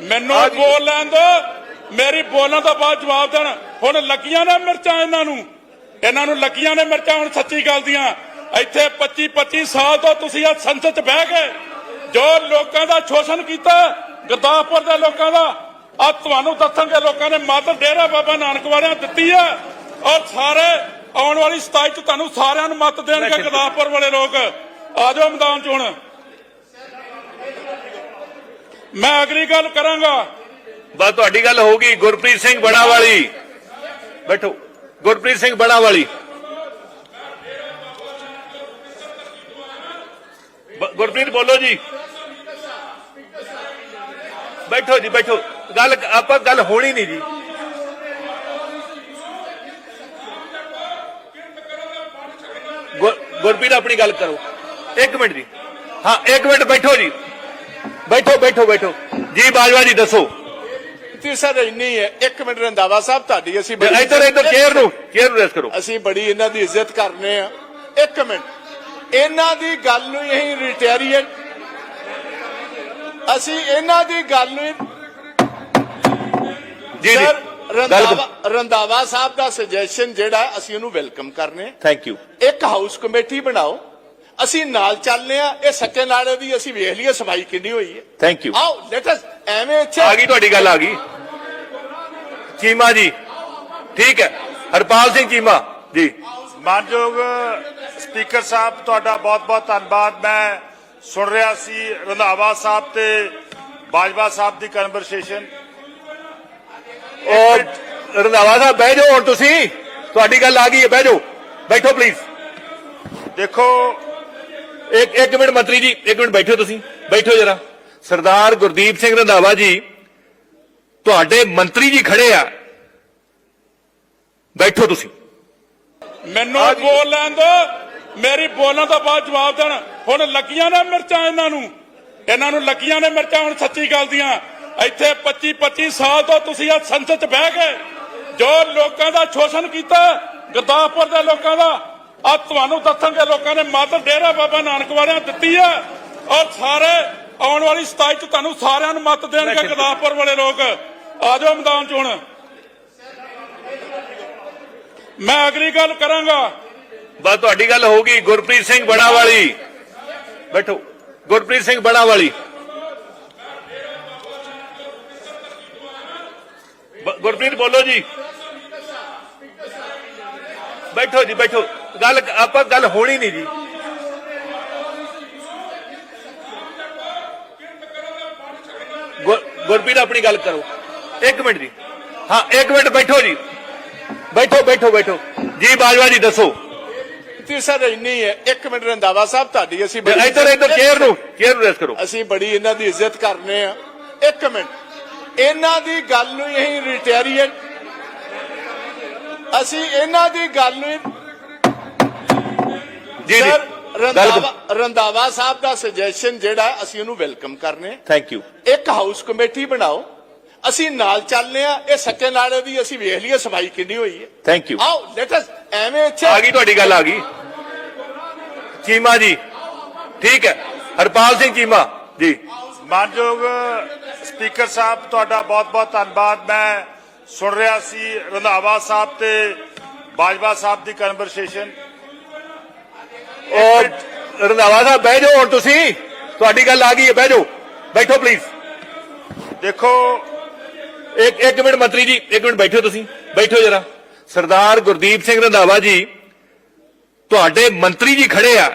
ਮੈਨੂੰ ਬੋਲ ਲੈਣ ਦੋ। ਮੇਰੀ ਬੋਲਣ ਤੋਂ ਬਾਅਦ ਜਵਾਬ ਦੇਣ। ਹੁਣ ਲੱਗੀਆਂ ਨੇ ਮਿਰਚਾਂ ਇਹਨਾਂ ਨੂੰ। ਇਹਨਾਂ ਨੂੰ ਲੱਗੀਆਂ ਨੇ ਮਿਰਚਾਂ ਹੁਣ ਸੱਚੀ ਗੱਲ ਦੀਆਂ। ਇੱਥੇ 25 25 ਸਾਲ ਤੋਂ ਤੁਸੀਂ ਆ ਸੰਸਦ 'ਚ ਬਹਿ ਕੇ ਜੋ ਲੋਕਾਂ ਦਾ ਸ਼ੋਸ਼ਣ ਕੀਤਾ ਗੁਰਦਾਸਪੁਰ ਦੇ ਲੋਕਾਂ ਦਾ ਆ ਤੁਹਾਨੂੰ ਦੱਸਣਗੇ ਲੋਕਾਂ ਨੇ ਮਤ ਡੇਰਾ ਬਾਬਾ ਨਾਨਕ ਵਾਲਿਆਂ ਦਿੱਤੀ ਆ। ਔਰ ਸਾਰੇ ਆਉਣ ਵਾਲੀ 27 ਚ ਤੁਹਾਨੂੰ ਸਾਰਿਆਂ ਨੂੰ ਮਤ ਦੇਣਗੇ ਗੁਰਦਾਸਪੁਰ ਵਾਲੇ ਲੋਕ। ਆ ਜਾਓ ਮੈਦਾਨ ਚ ਹੁਣ। ਮੈਂ ਅਗਲੀ ਗੱਲ ਕਰਾਂਗਾ ਬਸ ਤੁਹਾਡੀ ਗੱਲ ਹੋਊਗੀ ਗੁਰਪ੍ਰੀਤ ਸਿੰਘ ਬੜਾ ਵਾਲੀ ਬੈਠੋ ਗੁਰਪ੍ਰੀਤ ਸਿੰਘ ਬੜਾ ਵਾਲੀ ਬ- ਗੁਰਪ੍ਰੀਤ ਬੋਲੋ ਜੀ ਬੈਠੋ ਜੀ ਬੈਠੋ ਗੱਲ ਆਪਾਂ ਗੱਲ ਹੋਣੀ ਨਹੀਂ ਜੀ ਗੁਰ- ਗੁਰਪ੍ਰੀਤ ਆਪਣੀ ਗੱਲ ਕਰੋ ਇੱਕ ਮਿੰਟ ਜੀ ਹਾਂ ਇੱਕ ਮਿੰਟ ਬੈਠੋ ਜੀ ਬੈਠੋ ਬੈਠੋ ਬੈਠੋ। ਜੀ ਬਾਜਵਾ ਜੀ ਦੱਸੋ। ਤੇ ਸਰ ਇੰਨੀ ਹੈ। ਇੱਕ ਮਿੰਟ ਰੰਦਾਵਾ ਸਾਹਿਬ ਤੁਹਾਡੀ ਅਸੀਂ ਬੜੀ ਇੱਧਰ ਇੱਧਰ ਚੇਅਰ ਨੂੰ ਚੇਅਰ ਨੂੰ ਰੈਸ ਕਰੋ। ਅਸੀਂ ਬੜੀ ਇਹਨਾਂ ਦੀ ਇੱਜ਼ਤ ਕਰਨੇ ਆ। ਇੱਕ ਮਿੰਟ। ਇਹਨਾਂ ਦੀ ਗੱਲ ਨੂੰ ਅਸੀਂ ਰਿਟੈਰੀਏਟ ਅਸੀਂ ਇਹਨਾਂ ਦੀ ਗੱਲ ਨੂੰ ਜੀ ਜੀ। ਰੰਦਾਵਾ ਸਾਹਿਬ ਦਾ ਸੁਜੈਸ਼ਨ ਜਿਹੜਾ ਅਸੀਂ ਉਹਨੂੰ ਵੈਲਕਮ ਕਰਨੇ ਥੈਂਕ ਯੂ ਇੱਕ ਹਾਊਸ ਕਮੇਟੀ ਬਣਾਓ। ਅਸੀਂ ਨਾਲ ਚੱਲਨੇ ਆ ਇਹ ਸੱਚੇ ਨਾਲੇ ਦੀ ਅਸੀਂ ਵੇਖ ਲਈਏ ਸਫ਼ਾਈ ਕਿੰਨੀ ਹੋਈ ਹੈ ਥੈਂਕ ਯੂ ਆਓ ਲੈਟ ਅਸ ਐਵੇਂ ਇੱਥੇ ਆ ਗਈ ਤੁਹਾਡੀ ਗੱਲ ਆ ਗਈ ਚੀਮਾ ਜੀ ਠੀਕ ਹੈ ਹਰਪਾਲ ਸਿੰਘ ਚੀਮਾ ਜੀ ਮਾਨਯੋਗ ਸਪੀਕਰ ਸਾਹਿਬ ਤੁਹਾਡਾ ਬਹੁਤ-ਬਹੁਤ ਧੰਨਵਾਦ ਮੈਂ ਸੁਣ ਰਿਹਾ ਸੀ ਰੰਧਾਵਾ ਸਾਹਿਬ ਤੇ ਬਾਜਵਾ ਸਾਹਿਬ ਦੀ ਕਨਵਰਸੇਸ਼ਨ ਔਰ ਰੰਧਾਵਾ ਸਾਹਿਬ ਬਹਿ ਜਾਓ ਹੁਣ ਤੁਸੀਂ ਤੁਹਾਡੀ ਗੱਲ ਆ ਗਈ ਹੈ ਬਹਿ ਜਾਓ ਬੈਠੋ ਪਲੀਜ਼ ਦੇਖੋ ਇੱਕ ਇੱਕ ਮਿੰਟ ਮੰਤਰੀ ਜੀ ਇੱਕ ਮਿੰਟ ਬੈਠੋ ਤੁਸੀਂ ਬੈਠੋ ਜਰਾ। ਸਰਦਾਰ ਗੁਰਦੀਪ ਸਿੰਘ ਰੰਧਾਵਾ ਜੀ ਤੁਹਾਡੇ ਮੰਤਰੀ ਜੀ ਖੜੇ ਆ। ਬੈਠੋ ਤੁਸੀਂ। ਮੈਨੂੰ ਬੋਲ ਲੈਣ ਦੋ ਮੇਰੀ ਬੋਲਣ ਤੋਂ ਬਾਅਦ ਜਵਾਬ ਦੇਣ। ਹੁਣ ਲੱਗੀਆਂ ਨੇ ਮਿਰਚਾਂ ਇਹਨਾਂ ਨੂੰ। ਇਹਨਾਂ ਨੂੰ ਲੱਗੀਆਂ ਨੇ ਮਿਰਚਾਂ ਹੁਣ ਸੱਚੀ ਗੱਲ ਦੀਆਂ। ਇੱਥੇ 25 25 ਸਾਲ ਤੋਂ ਤੁਸੀਂ ਆ ਸੰਸਦ 'ਚ ਬਹਿ ਕੇ ਜੋ ਲੋਕਾਂ ਦਾ ਸ਼ੋਸ਼ਣ ਕੀਤਾ ਗੁਰਦਾਸਪੁਰ ਦੇ ਲੋਕਾਂ ਦਾ ਆ ਤੁਹਾਨੂੰ ਦੱਸਣਗੇ ਲੋਕਾਂ ਨੇ ਮਤ ਡੇਰਾ ਬਾਬਾ ਨਾਨਕ ਵਾਲਿਆਂ ਦਿੱਤੀ ਆ ਔਰ ਸਾਰੇ ਆਉਣ ਵਾਲੀ 27 ਚ ਤੁਹਾਨੂੰ ਸਾਰਿਆਂ ਨੂੰ ਮਤ ਦੇਣਗੇ ਗੁਰਦਾਸਪੁਰ ਵਾਲੇ ਲੋਕ ਆ ਜਾਓ ਮੈਦਾਨ 'ਚ ਹੁਣ ਮੈਂ ਅਗਲੀ ਗੱਲ ਕਰਾਂਗਾ ਬਸ ਤੁਹਾਡੀ ਗੱਲ ਹੋਊਗੀ ਗੁਰਪ੍ਰੀਤ ਸਿੰਘ ਬੜਾ ਵਾਲੀ ਬੈਠੋ ਗੁਰਪ੍ਰੀਤ ਸਿੰਘ ਬੜਾ ਵਾਲੀ ਬ- ਗੁਰਪ੍ਰੀਤ ਬੋਲੋ ਜੀ ਬੈਠੋ ਜੀ ਬੈਠੋ ਗੱਲ ਆਪਾਂ ਗੱਲ ਹੋਣੀ ਨਹੀਂ ਜੀ। ਗੁਰ- ਗੁਰਪ੍ਰੀਤ ਆਪਣੀ ਗੱਲ ਕਰੋ। ਇੱਕ ਮਿੰਟ ਜੀ। ਹਾਂ ਇੱਕ ਮਿੰਟ ਬੈਠੋ ਜੀ। ਬੈਠੋ ਬੈਠੋ ਬੈਠੋ। ਜੀ ਬਾਜਵਾ ਜੀ ਦੱਸੋ। ਤੇ ਸਰ ਇੰਨੀ ਹੈ। ਇੱਕ ਮਿੰਟ ਰੰਦਾਵਾ ਸਾਹਿਬ ਤੁਹਾਡੀ ਅਸੀਂ ਬੜੀ ਇੱਧਰ ਇੱਧਰ ਚੇਅਰ ਨੂੰ ਚੇਅਰ ਨੂੰ ਰੈਸ ਕਰੋ। ਅਸੀਂ ਬੜੀ ਇਹਨਾਂ ਦੀ ਇੱਜ਼ਤ ਕਰਨੇ ਆ। ਇੱਕ ਮਿੰਟ। ਇਹਨਾਂ ਦੀ ਗੱਲ ਨੂੰ ਅਸੀਂ ਰਿਟੈਰੀਏਟ ਅਸੀਂ ਇਹਨਾਂ ਦੀ ਗੱਲ ਨੂੰ ਜੀ ਜੀ। ਸਰ ਗੱਲ ਰੰਦਾਵਾ ਰੰਦਾਵਾ ਸਾਹਿਬ ਦਾ ਸੁਜੈਸ਼ਨ ਜਿਹੜਾ ਅਸੀਂ ਉਹਨੂੰ ਵੈਲਕਮ ਕਰਨੇ ਥੈਂਕ ਯੂ ਇੱਕ ਹਾਊਸ ਕਮੇਟੀ ਬਣਾਓ। ਅਸੀਂ ਨਾਲ ਚੱਲਨੇ ਆ ਇਹ ਸੱਚੇ ਨਾਲੇ ਦੀ ਅਸੀਂ ਵੇਖ ਲਈਏ ਸਫ਼ਾਈ ਕਿੰਨੀ ਹੋਈ ਹੈ। ਥੈਂਕ ਯੂ ਆਓ ਲੈਟ ਅਸ ਐਵੇਂ ਇੱਥੇ ਆ ਗਈ ਤੁਹਾਡੀ ਗੱਲ ਆ ਗਈ। ਚੀਮਾ ਜੀ ਠੀਕ ਹੈ। ਹਰਪਾਲ ਸਿੰਘ ਚੀਮਾ ਜੀ। ਮਾਨਯੋਗ ਸਪੀਕਰ ਸਾਹਿਬ ਤੁਹਾਡਾ ਬਹੁਤ-ਬਹੁਤ ਧੰਨਵਾਦ। ਮੈਂ ਸੁਣ ਰਿਹਾ ਸੀ ਰੰਧਾਵਾ ਸਾਹਿਬ ਤੇ ਬਾਜਵਾ ਸਾਹਿਬ ਦੀ ਕਨਵਰਸੇਸ਼ਨ ਔਰ ਰੰਧਾਵਾ ਸਾਹਿਬ, ਬਹਿ ਜਾਓ ਔਰ ਤੁਸੀਂ। ਤੁਹਾਡੀ ਗੱਲ ਆ ਗਈ ਹੈ, ਬਹਿ ਜਾਓ। ਬੈਠੋ ਪਲੀਜ਼ ਦੇਖੋ, ਇੱਕ ਇੱਕ ਮਿੰਟ ਮੰਤਰੀ ਜੀ, ਇੱਕ ਮਿੰਟ ਬੈਠੋ ਤੁਸੀਂ। ਬੈਠੋ ਜਰਾ। ਸਰਦਾਰ ਗੁਰਦੀਪ ਸਿੰਘ ਰੰਧਾਵਾ ਜੀ, ਤੁਹਾਡੇ ਮੰਤਰੀ ਜੀ ਖੜੇ ਆ।